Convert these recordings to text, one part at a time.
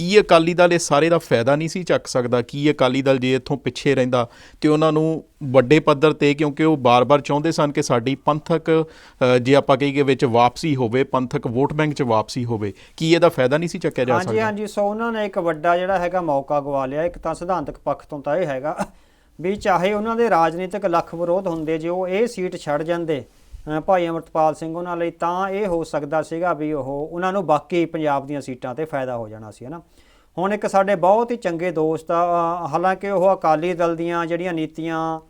ਕੀ ਅਕਾਲੀ ਦਲ ਇਹ ਸਾਰੇ ਦਾ ਫਾਇਦਾ ਨਹੀਂ ਸੀ ਚੱਕ ਸਕਦਾ? ਕੀ ਅਕਾਲੀ ਦਲ ਜੇ ਇੱਥੋਂ ਪਿੱਛੇ ਰਹਿੰਦਾ ਤੇ ਉਹਨਾਂ ਨੂੰ ਵੱਡੇ ਪੱਧਰ ਤੇ ਕਿਉਂਕਿ ਉਹ ਬਾਰ-ਬਾਰ ਚਾਹੁੰਦੇ ਸਨ ਕਿ ਸਾਡੀ ਪੰਥਕ ਜੇ ਆਪਾਂ ਕਹੀਏ ਵਿੱਚ ਵਾਪਸੀ ਹੋਵੇ ਪੰਥਕ ਵੋਟ ਬੈਂਕ 'ਚ ਵਾਪਸੀ ਹੋਵੇ ਕੀ ਇਹਦਾ ਫਾਇਦਾ ਨਹੀਂ ਸੀ ਚੱਕਿਆ ਜਾ ਹਾਂਜੀ ਸਕਦਾ? ਹਾਂਜੀ ਸੋ ਉਹਨਾਂ ਨੇ ਇੱਕ ਵੱਡਾ ਜਿਹੜਾ ਹੈਗਾ ਮੌਕਾ ਗਵਾ ਲਿਆ। ਇੱਕ ਤਾਂ ਸਿਧਾਂਤਕ ਪੱਖ ਤੋਂ ਤਾਂ ਇਹ ਹੈਗਾ ਵੀ ਚਾਹੇ ਉਹਨਾਂ ਦੇ ਰਾਜਨੀਤਿਕ ਲੱਖ ਵਿਰੋਧ ਹੁੰਦੇ ਜੇ ਉਹ ਇਹ ਸੀਟ ਛੱਡ ਜਾਂਦੇ ਭਾਈ ਅਮਰਤਪਾਲ ਸਿੰਘ ਉਹਨਾਂ ਲਈ ਤਾਂ ਇਹ ਹੋ ਸਕਦਾ ਸੀਗਾ ਵੀ ਉਹ ਉਹਨਾਂ ਨੂੰ ਬਾਕੀ ਪੰਜਾਬ ਦੀਆਂ ਸੀਟਾਂ ਤੇ ਫਾਇਦਾ ਹੋ ਜਾਣਾ ਸੀ, ਹਨਾ? ਹੁਣ ਇੱਕ ਸਾਡੇ ਬਹੁਤ ਹੀ ਚੰਗੇ ਦੋਸਤ ਆ, ਹਾਲਾਂਕਿ ਉਹ ਅਕਾਲੀ ਦਲ ਦੀਆਂ ਜਿਹੜੀਆਂ ਨੀਤੀਆਂ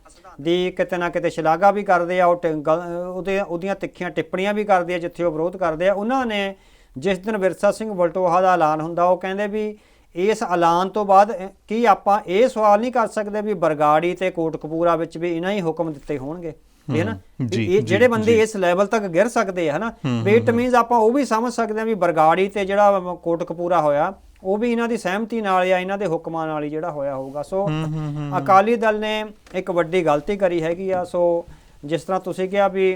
ਦੀ ਕਿਤੇ ਨਾ ਕਿਤੇ ਸ਼ਲਾਘਾ ਵੀ ਕਰਦੇ ਆ, ਉਹ ਟ- ਗਲ- ਉਹਦੇ, ਉਹਦੀਆਂ ਤਿੱਖੀਆਂ ਟਿੱਪਣੀਆਂ ਵੀ ਕਰਦੇ ਆ, ਜਿੱਥੇ ਉਹ ਵਿਰੋਧ ਕਰਦੇ ਆ, ਉਹਨਾਂ ਨੇ ਜਿਸ ਦਿਨ ਵਿਰਸਾ ਸਿੰਘ ਵਲਟੋਹਾ ਦਾ ਐਲਾਨ ਹੁੰਦਾ, ਉਹ ਕਹਿੰਦੇ ਵੀ ਇਸ ਐਲਾਨ ਤੋਂ ਬਾਅਦ ਕੀ ਆਪਾਂ ਇਹ ਸਵਾਲ ਨਹੀਂ ਕਰ ਸਕਦੇ ਵੀ ਬਰਗਾੜੀ ਤੇ ਕੋਟਕਪੂਰਾ ਵਿੱਚ ਵੀ ਇਹਨਾਂ ਹੀ ਹੁਕਮ ਦਿੱਤੇ ਹੋਣਗੇ? ਹੈ ਨਾ ਇਹ ਜਿਹੜੇ ਬੰਦੇ। ਇਸ ਲੈਵਲ ਤੱਕ ਗਿਰ ਸਕਦੇ ਆ ਹਨਾ? ਵੀ ਇਟ ਮੀਨਸ ਆਪਾਂ ਉਹ ਵੀ ਸਮਝ ਸਕਦੇ ਆ ਵੀ ਬਰਗਾੜੀ ਤੇ ਜਿਹੜਾ ਕੋਟਕਪੂਰਾ ਹੋਇਆ ਉਹ ਵੀ ਇਹਨਾਂ ਦੀ ਸਹਿਮਤੀ ਨਾਲ ਜਾਂ ਇਹਨਾਂ ਦੇ ਹੁਕਮਾਂ ਨਾਲ ਹੀ ਜਿਹੜਾ ਹੋਇਆ ਹੋਊਗਾ। ਸੋ ਅਕਾਲੀ ਦਲ ਨੇ ਇੱਕ ਵੱਡੀ ਗਲਤੀ ਕਰੀ ਹੈਗੀ ਆ। ਸੋ ਜਿਸ ਤਰ੍ਹਾਂ ਤੁਸੀਂ ਕਿਹਾ ਵੀ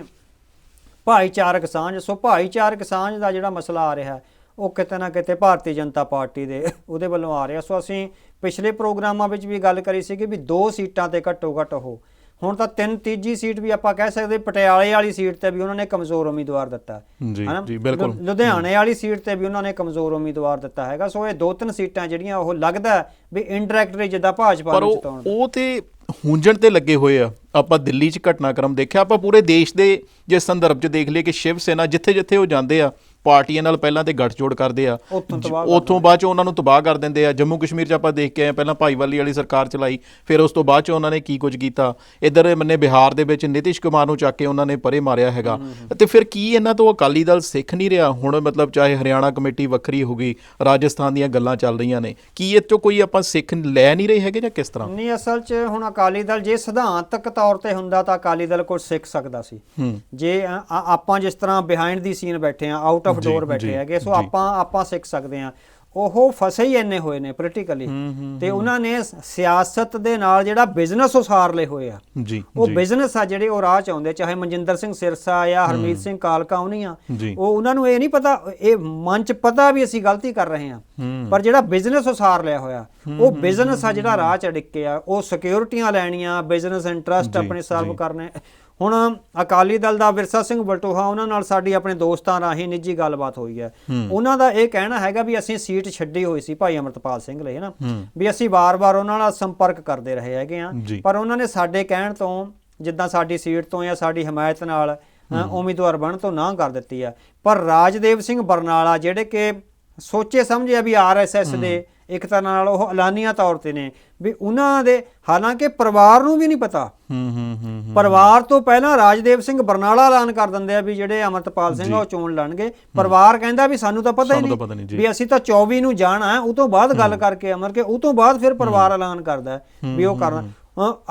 ਭਾਈਚਾਰਕ ਸਾਂਝ ਸੋ ਭਾਈਚਾਰਕ ਸਾਂਝ ਦਾ ਜਿਹੜਾ ਮਸਲਾ ਆ ਰਿਹਾ ਹੈ, ਉਹ ਕਿਤੇ ਨਾ ਕਿਤੇ ਭਾਰਤੀ ਜਨਤਾ ਪਾਰਟੀ ਦੇ ਉਹਦੇ ਵੱਲੋਂ ਆ ਰਿਹਾ। ਸੋ ਅਸੀਂ ਪਿਛਲੇ ਪ੍ਰੋਗਰਾਮਾਂ ਵਿੱਚ ਵੀ ਗੱਲ ਕਰੀ ਸੀ ਕਿ ਵੀ ਦੋ ਸੀਟਾਂ ਤੇ ਘੱਟੋ ਘੱਟ ਉਹ ਹੁਣ ਤਾਂ ਤਿੰਨ ਤੀਜੀ ਸੀਟ ਵੀ ਆਪਾਂ ਕਹਿ ਸਕਦੇ ਪਟਿਆਲੇ ਵਾਲੀ ਸੀਟ ਤੇ ਵੀ ਉਹਨਾਂ ਨੇ ਕਮਜ਼ੋਰ ਉਮੀਦਵਾਰ ਦਿੱਤਾ ਜੀ? ਜੀ, ਬਿਲਕੁਲ। ਲੁਧਿਆਣੇ ਵਾਲੀ ਸੀਟ ਤੇ ਵੀ ਉਹਨਾਂ ਨੇ ਕਮਜ਼ੋਰ ਉਮੀਦਵਾਰ ਦਿੱਤਾ ਹੈਗਾ ਸੋ ਇਹ ਦੋ ਤਿੰਨ ਸੀਟਾਂ ਜਿਹੜੀਆਂ ਉਹ ਲੱਗਦਾ ਵੀ ਇਨਡਾਇਰੈਕਟਲੀ ਜਿੱਦਾਂ ਭਾਜਪਾ ਪਰ ਨੂੰ ਜਿਤਾਉਣ ਉਹ ਤੇ ਹੁੰਜਣ ਤੇ ਲੱਗੇ ਹੋਏ ਆ। ਆਪਾਂ ਦਿੱਲੀ 'ਚ ਘਟਨਾਕ੍ਰਮ ਦੇਖਿਆ। ਆਪਾਂ ਪੂਰੇ ਦੇਸ਼ ਦੇ ਜੇ ਸੰਦਰਭ 'ਚ ਦੇਖ ਲਈਏ ਕਿ ਸ਼ਿਵ ਸੈਨਾ ਜਿੱਥੇ ਜਿੱਥੇ ਉਹ ਜਾਂਦੇ ਆ ਪਾਰਟੀਆਂ ਨਾਲ ਪਹਿਲਾਂ ਤੇ ਗੱਠਜੋੜ ਕਰਦੇ ਆ। ਉੱਥੋਂ ਬਾਅਦ 'ਚ ਉਹਨਾਂ ਨੂੰ ਤਬਾਹ ਕਰ ਦਿੰਦੇ ਆ। ਜੰਮੂ ਕਸ਼ਮੀਰ 'ਚ ਆਪਾਂ ਦੇਖ ਕੇ ਆਏ ਪਹਿਲਾਂ ਭਾਈਵਾਲੀ ਵਾਲੀ ਸਰਕਾਰ ਚਲਾਈ ਫਿਰ ਉਸ ਤੋਂ ਬਾਅਦ 'ਚ ਉਹਨਾਂ ਨੇ ਕੀ ਕੁਝ ਕੀਤਾ? ਇਧਰ ਮੰਨੇ ਬਿਹਾਰ ਦੇ ਵਿੱਚ ਨਿਤਿਸ਼ ਕੁਮਾਰ ਨੂੰ ਚੱਕ ਕੇ ਉਹਨਾਂ ਨੇ ਪਰੇ ਮਾਰਿਆ ਹੈਗਾ। ਤੇ ਫਿਰ ਕੀ ਇਹਨਾਂ ਤੋਂ ਅਕਾਲੀ ਦਲ ਸਿੱਖ ਨਹੀਂ ਰਿਹਾ? ਹੁਣ ਮਤਲਬ ਚਾਹੇ ਹਰਿਆਣਾ ਕਮੇਟੀ ਵੱਖਰੀ ਹੋ ਗਈ ਰਾਜਸਥਾਨ ਦੀਆਂ ਗੱਲਾਂ ਚੱਲ ਰਹੀਆਂ ਨੇ। ਕੀ ਇਹ ਤੋਂ ਕੋਈ ਆਪਾਂ ਸਿੱਖ ਲੈ ਨਹੀਂ ਰਹੇ ਹੈਗੇ ਜਾਂ ਕਿਸ ਤਰ੍ਹਾਂ? ਨਹੀਂ ਅਸਲ 'ਚ ਹੁਣ ਅਕਾਲੀ ਦਲ ਜੇ ਸਿਧਾਂਤਕ ਤੌਰ ਤੇ ਹੁੰਦਾ ਤਾਂ ਅਕਾਲੀ ਦਲ ਕੁਝ ਸਿੱਖ ਸਕਦਾ ਸੀ। ਜੇ ਆਪਾਂ ਜਿਸ ਤਰ੍ਹਾਂ ਬਿਹਾਈਂਡ ਦੀ ਸੀਨ ਬੈਠੇ ਆ ਆਊਟ ਆਫ ਡੋਰ ਬੈਠੇ ਹੈਗੇ ਸੋ। ਆਪਾਂ ਆਪਾਂ ਸਿੱਖ ਸਕਦੇ ਆ ਉਹ ਫਸੇ ਹੀ ਇੰਨੇ ਹੋਏ ਨੇ ਪੋਲੀਟੀਕਲੀ ਤੇ ਉਹਨਾਂ ਨੇ ਸਿਆਸਤ ਦੇ ਨਾਲ ਜਿਹੜਾ ਬਿਜ਼ਨਸ ਉਸਾਰ ਲਏ ਹੋਏ ਆ। ਜੀ ਉਹ ਬਿਜ਼ਨਸ ਆ ਜਿਹੜੇ ਉਹ ਰਾਹ ਚ ਆਉਂਦੇ ਚਾਹੇ ਮਨਜਿੰਦਰ ਸਿੰਘ ਸਿਰਸਾ ਜਾਂ ਹਰਮੀਤ ਸਿੰਘ ਕਾਲਕਾ ਉਹਨੀਆਂ ਜੀ। ਉਹ ਉਹਨਾਂ ਨੂੰ ਇਹ ਨਹੀਂ ਪਤਾ ਇਹ ਮਨ ਚ ਪਤਾ ਵੀ ਅਸੀਂ ਗਲਤੀ ਕਰ ਰਹੇ ਹੂੰ। ਪਰ ਜਿਹੜਾ ਬਿਜ਼ਨਸ ਉਸਾਰ ਲਿਆ ਹੋਇਆ ਉਹ ਬਿਜ਼ਨਸ ਆ ਜਿਹੜਾ ਰਾਹ ਚ ਡਿੱਕੇ ਆ ਉਹ ਸਿਕਿਉਰਿਟੀਆਂ ਲੈਣੀਆਂ ਬਿਜ਼ਨਸ ਇੰਟਰਸਟ ਆਪਣੇ ਸਰਵ। ਕਰਨੇ। ਹੁਣ ਅਕਾਲੀ ਦਲ ਦਾ ਵਿਰਸਾ ਸਿੰਘ ਬਲਟੋਹਾ ਉਹਨਾਂ ਨਾਲ ਸਾਡੀ ਆਪਣੇ ਦੋਸਤਾਂ ਰਾਹੀਂ ਨਿੱਜੀ ਗੱਲਬਾਤ ਹੋਈ ਹੈ। ਉਹਨਾਂ ਦਾ ਇਹ ਕਹਿਣਾ ਹੈਗਾ ਵੀ ਅਸੀਂ ਸੀਟ ਛੱਡੀ ਹੋਈ ਸੀ ਭਾਈ ਅਮਰਤਪਾਲ ਸਿੰਘ ਲਈ ਹਨਾ ਵੀ ਅਸੀਂ ਵਾਰ-ਵਾਰ ਉਹਨਾਂ ਨਾਲ ਸੰਪਰਕ ਕਰਦੇ ਰਹੇ ਹੈਗੇ ਆ। ਪਰ ਉਹਨਾਂ ਨੇ ਸਾਡੇ ਕਹਿਣ ਤੋਂ ਜਿੱਦਾਂ ਸਾਡੀ ਸੀਟ ਤੋਂ ਜਾਂ ਸਾਡੀ ਹਮਾਇਤ ਨਾਲ ਉਮੀਦਵਾਰ ਬਣਨ ਤੋਂ ਨਾ ਕਰ ਦਿੱਤੀ ਆ ਪਰ ਰਾਜਦੇਵ ਸਿੰਘ ਬਰਨਾਲਾ ਜਿਹੜੇ ਕਿ ਸੋਚੇ ਸਮਝੇ ਆ ਵੀ ਆਰਐਸਐਸ ਦੇ ਇੱਕ ਤਰ੍ਹਾਂ ਨਾਲ ਉਹ ਐਲਾਨੀਆਂ ਤੌਰ ਤੇ ਨੇ ਵੀ ਉਹਨਾਂ ਦੇ ਹਾਲਾਂਕਿ ਪਰਿਵਾਰ ਨੂੰ ਵੀ ਨਹੀਂ ਪਤਾ। ਹੂੰ ਹੂੰ ਹੂੰ। ਪਰਿਵਾਰ ਤੋਂ ਪਹਿਲਾਂ ਰਾਜਦੇਵ ਸਿੰਘ ਬਰਨਾਲਾ ਐਲਾਨ ਕਰ ਦਿੰਦੇ ਆ ਵੀ ਜਿਹੜੇ ਅਮਰਤਪਾਲ ਸਿੰਘ ਉਹ ਚੋਣ ਲੜਨਗੇ। ਪਰਿਵਾਰ ਕਹਿੰਦਾ ਵੀ ਸਾਨੂੰ ਤਾਂ ਪਤਾ ਹੀ ਨਹੀਂ। ਵੀ ਅਸੀਂ ਤਾਂ 24 ਨੂੰ ਜਾਣਾ ਹੈ ਉਹ ਤੋਂ ਬਾਅਦ ਗੱਲ ਕਰਕੇ ਅਮਰ ਕੇ ਉਹ ਤੋਂ ਬਾਅਦ ਫਿਰ ਪਰਿਵਾਰ ਐਲਾਨ ਕਰਦਾ ਵੀ ਉਹ ਕਰਨਾ।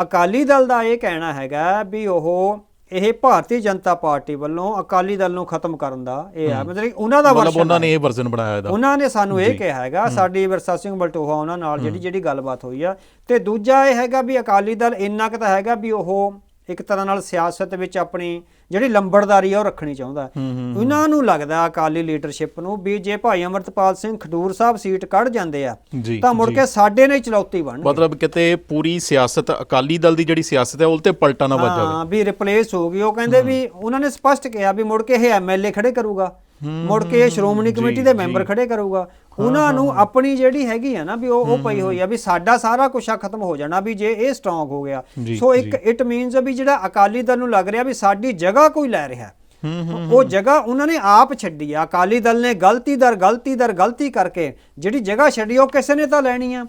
ਅਕਾਲੀ ਦਲ ਦਾ ਇਹ ਕਹਿਣਾ ਹੈਗਾ ਵੀ ਉਹ ਇਹ ਭਾਰਤੀ ਜਨਤਾ ਪਾਰਟੀ ਵੱਲੋਂ ਅਕਾਲੀ ਦਲ ਨੂੰ ਖਤਮ ਕਰਨ ਦਾ ਇਹ ਹੈ। ਮਤਲਬ ਉਹਨਾਂ ਦਾ ਮਤਲਬ ਵਰਸ਼ਨ ਉਹਨਾਂ ਨੇ ਇਹ ਵਰਜ਼ਨ ਬਣਾਇਆ ਇਹਦਾ। ਉਹਨਾਂ ਨੇ ਸਾਨੂੰ ਇਹ ਕਿਹਾ ਹੈਗਾ ਸਾਡੀ ਵਿਰਸਾ ਸਿੰਘ ਬਲਟੋਹਾ ਉਹਨਾਂ ਨਾਲ ਜਿਹੜੀ ਜਿਹੜੀ ਗੱਲਬਾਤ ਹੋਈ ਆ। ਤੇ ਦੂਜਾ ਇਹ ਹੈਗਾ ਵੀ ਅਕਾਲੀ ਦਲ ਇੰਨਾ ਕੁ ਤਾਂ ਹੈਗਾ ਵੀ ਉਹ ਇੱਕ ਤਰ੍ਹਾਂ ਨਾਲ ਸਿਆਸਤ ਵਿੱਚ ਆਪਣੀ ਜਿਹੜੀ ਲੰਬੜਦਾਰੀ ਆ ਉਹ ਰੱਖਣੀ ਚਾਹੁੰਦਾ। ਉਹਨਾਂ ਨੂੰ ਲੱਗਦਾ ਅਕਾਲੀ ਲੀਡਰਸ਼ਿਪ ਨੂੰ ਵੀ ਜੇ ਭਾਈ ਅਮਰਤਪਾਲ ਸਿੰਘ ਖਡੂਰ ਸਾਹਿਬ ਸੀਟ ਕੱਢ ਜਾਂਦੇ ਆ ਤਾਂ ਮੁੜ। ਕੇ ਸਾਡੇ ਨੇ ਚਲੌਤੀ ਬਣ ਮਤਲਬ ਕਿਤੇ ਪੂਰੀ ਸਿਆਸਤ ਅਕਾਲੀ ਦਲ ਦੀ ਜਿਹੜੀ ਸਿਆਸਤ ਹੈ ਉਹ ਤੇ ਪਲਟਾ ਨਾ ਵੱਜ ਜਾਵੇ। ਹਾਂ ਵੀ ਰਿਪਲੇਸ ਹੋ ਗਈ। ਉਹ ਕਹਿੰਦੇ ਵੀ ਉਹਨਾਂ ਨੇ ਸਪਸ਼ਟ ਕਿਹਾ ਵੀ ਮੁੜ ਕੇ ਇਹ ਐਮਐਲਏ ਖੜੇ ਕਰੂਗਾ। ਮੁੜ ਕੇ ਇਹ ਸ਼੍ਰੋਮਣੀ ਕਮੇਟੀ ਦੇ ਮੈਂਬਰ ਖੜੇ ਕਰੂਗਾ। ਉਹਨਾਂ ਨੂੰ ਆਪਣੀ ਜਿਹੜੀ ਹੈਗੀ ਆ ਨਾ ਵੀ ਉਹ ਉਹ ਪਈ ਹੋਈ ਆ ਵੀ ਸਾਡਾ ਸਾਰਾ ਆ ਖਤਮ ਹੋ ਜਾਣਾ ਵੀ ਜੇ ਇਹ ਸਟਰੋਂਗ ਹੋ ਗਿਆ। ਸੋ ਇੱਕ ਇਟ ਮੀਨਸ ਵੀ ਜਿਹੜਾ ਅਕਾਲੀ ਦਲ ਨੂੰ ਲੱਗ ਰਿਹਾ ਵੀ ਸਾਡੀ ਜਗ੍ਹਾ ਕੋਈ ਲੈ ਰਿਹਾ। ਉਹ ਜਗ੍ਹਾ ਉਹਨਾਂ ਨੇ ਆਪ ਛੱਡੀ ਆ। ਅਕਾਲੀ ਦਲ ਨੇ ਗਲਤੀ ਦਰ ਗਲਤੀ ਦਰ ਗਲਤੀ ਕਰਕੇ ਜਿਹੜੀ ਜਗ੍ਹਾ ਛੱਡੀ ਉਹ ਕਿਸੇ ਨੇ ਤਾਂ ਲੈਣੀ ਆ।